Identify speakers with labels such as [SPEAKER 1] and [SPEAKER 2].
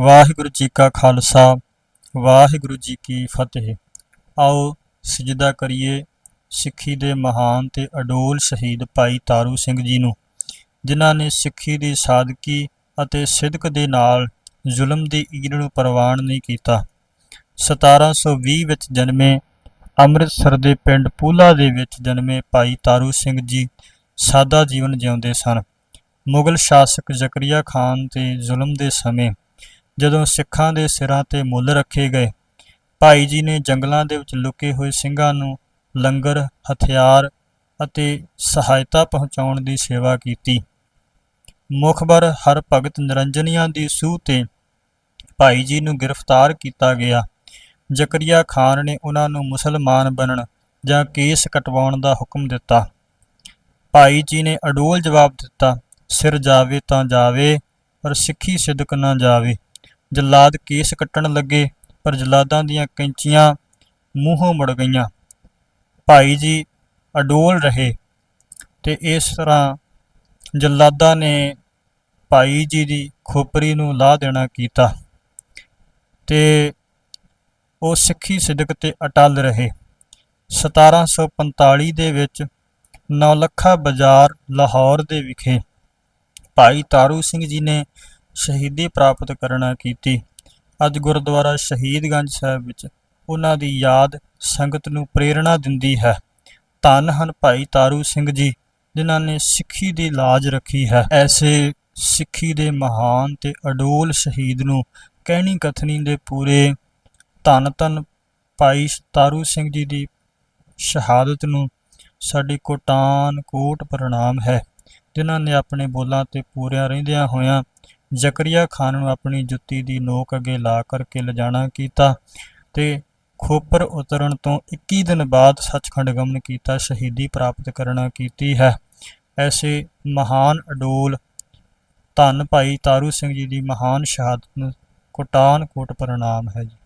[SPEAKER 1] ਵਾਹਿਗੁਰੂ ਜੀ ਕਾ ਖਾਲਸਾ, ਵਾਹਿਗੁਰੂ ਜੀ ਕੀ ਫਤਿਹ। ਆਓ ਸਜਦਾ ਕਰੀਏ ਸਿੱਖੀ ਦੇ ਮਹਾਨ ਤੇ ਅਡੋਲ ਸ਼ਹੀਦ ਭਾਈ ਤਾਰੂ ਸਿੰਘ ਜੀ ਨੂੰ, ਜਿਨ੍ਹਾਂ ਨੇ ਸਿੱਖੀ ਦੀ ਸਾਦਗੀ ਅਤੇ ਸਿਦਕ ਦੇ ਨਾਲ ਜ਼ੁਲਮ ਦੀ ਈੜ ਨੂੰ ਪ੍ਰਵਾਨ ਨਹੀਂ ਕੀਤਾ। 1720 ਵਿੱਚ ਜਨਮੇ ਅੰਮ੍ਰਿਤਸਰ ਦੇ ਪਿੰਡ ਪੂਲਾ ਦੇ ਵਿੱਚ ਜਨਮੇ ਭਾਈ ਤਾਰੂ ਸਿੰਘ ਜੀ ਸਾਦਾ ਜੀਵਨ ਜਿਉਂਦੇ ਸਨ। ਮੁਗਲ ਸ਼ਾਸਕ ਜ਼ਕਰੀਆ ਖਾਨ ਤੇ ਜ਼ੁਲਮ ਦੇ ਸਮੇਂ ਜਦੋਂ ਸਿੱਖਾਂ ਦੇ ਸਿਰਾਂ ਤੇ ਮੁੱਲ ਰੱਖੇ ਗਏ, ਭਾਈ ਜੀ ਨੇ ਜੰਗਲਾਂ ਦੇ ਵਿੱਚ ਲੁਕੇ ਹੋਏ ਸਿੰਘਾਂ ਨੂੰ ਲੰਗਰ, ਹਥਿਆਰ ਅਤੇ ਸਹਾਇਤਾ ਪਹੁੰਚਾਉਣ ਦੀ ਸੇਵਾ ਕੀਤੀ। ਮੁਖਬਰ ਹਰ ਭਗਤ ਨਿਰੰਜਨੀਆਂ ਦੀ ਸੂਹ ਤੇ ਭਾਈ ਜੀ ਨੂੰ ਗ੍ਰਿਫਤਾਰ ਕੀਤਾ ਗਿਆ। ਜ਼ਕਰੀਆ ਖਾਨ ਨੇ ਉਹਨਾਂ ਨੂੰ ਮੁਸਲਮਾਨ ਬਣਨ ਜਾਂ ਕੇਸ ਕਟਵਾਉਣ ਦਾ ਹੁਕਮ ਦਿੱਤਾ। ਭਾਈ ਜੀ ਨੇ ਅਡੋਲ ਜਵਾਬ ਦਿੱਤਾ, ਸਿਰ ਜਾਵੇ ਤਾਂ ਜਾਵੇ, ਪਰ ਸਿੱਖੀ ਸਿਦਕ ਨਾ ਜਾਵੇ। ਜਲਾਦ ਕੇਸ ਕੱਟਣ ਲੱਗੇ, ਪਰ ਜਲਾਦਾਂ ਦੀਆਂ ਕੈਂਚੀਆਂ ਮੂੰਹੋਂ ਮੁੜ ਗਈਆਂ। ਭਾਈ ਜੀ ਅਡੋਲ ਰਹੇ ਤੇ ਇਸ ਤਰ੍ਹਾਂ ਜਲਾਦਾਂ ਨੇ ਭਾਈ ਜੀ ਦੀ ਖੋਪਰੀ ਨੂੰ ਲਾਹ ਦੇਣਾ ਕੀਤਾ ਤੇ ਉਹ ਸਿੱਖੀ ਸਿਦਕ ਤੇ ਅਟਲ ਰਹੇ। 1745 ਦੇ ਵਿੱਚ ਨੌਲੱਖਾ ਬਾਜ਼ਾਰ ਲਾਹੌਰ ਦੇ ਵਿਖੇ ਭਾਈ ਤਾਰੂ ਸਿੰਘ ਜੀ ਨੇ ਸ਼ਹੀਦੀ ਪ੍ਰਾਪਤ ਕਰਨਾ ਕੀਤੀ। ਅੱਜ ਗੁਰਦੁਆਰਾ ਸ਼ਹੀਦਗੰਜ ਸਾਹਿਬ ਵਿੱਚ ਉਹਨਾਂ ਦੀ ਯਾਦ ਸੰਗਤ ਨੂੰ ਪ੍ਰੇਰਣਾ ਦਿੰਦੀ ਹੈ। ਧੰਨ ਹਨ ਭਾਈ ਤਾਰੂ ਸਿੰਘ ਜੀ, ਜਿਨ੍ਹਾਂ ਨੇ ਸਿੱਖੀ ਦੀ ਲਾਜ ਰੱਖੀ ਹੈ। ਐਸੇ ਸਿੱਖੀ ਦੇ ਮਹਾਨ ਤੇ ਅਡੋਲ ਸ਼ਹੀਦ ਨੂੰ ਕਹਿਣੀ ਕਥਨੀ ਦੇ ਪੂਰੇ ਧੰਨ ਧੰਨ ਭਾਈ ਤਾਰੂ ਸਿੰਘ ਜੀ ਦੀ ਸ਼ਹਾਦਤ ਨੂੰ ਸਾਡੀ ਕੋਟਾਨ ਕੋਟ ਪ੍ਰਣਾਮ ਹੈ, ਜਿਨ੍ਹਾਂ ਨੇ ਆਪਣੇ ਬੋਲਾਂ ਤੇ ਪੂਰਿਆਂ ਰਹਿੰਦਿਆਂ ਹੋਇਆਂ ਜ਼ਕਰੀਆ ਖਾਨ ਨੂੰ ਆਪਣੀ ਜੁੱਤੀ ਦੀ ਨੋਕ ਅੱਗੇ ਲਾ ਕਰਕੇ ਲਿਜਾਣਾ ਕੀਤਾ ਤੇ ਖੋਪਰ ਉਤਰਨ ਤੋਂ 21 ਦਿਨ ਬਾਅਦ ਸੱਚਖੰਡ ਗਮਨ ਕੀਤਾ ਸ਼ਹੀਦੀ ਪ੍ਰਾਪਤ ਕਰਨਾ ਕੀਤੀ ਹੈ। ਐਸੇ ਮਹਾਨ ਅਡੋਲ ਧੰਨ ਭਾਈ ਤਾਰੂ ਸਿੰਘ ਜੀ ਦੀ ਮਹਾਨ ਸ਼ਹਾਦਤ ਨੂੰ ਕੋਟਾਨ ਕੋਟ ਪ੍ਰਣਾਮ ਹੈ ਜੀ।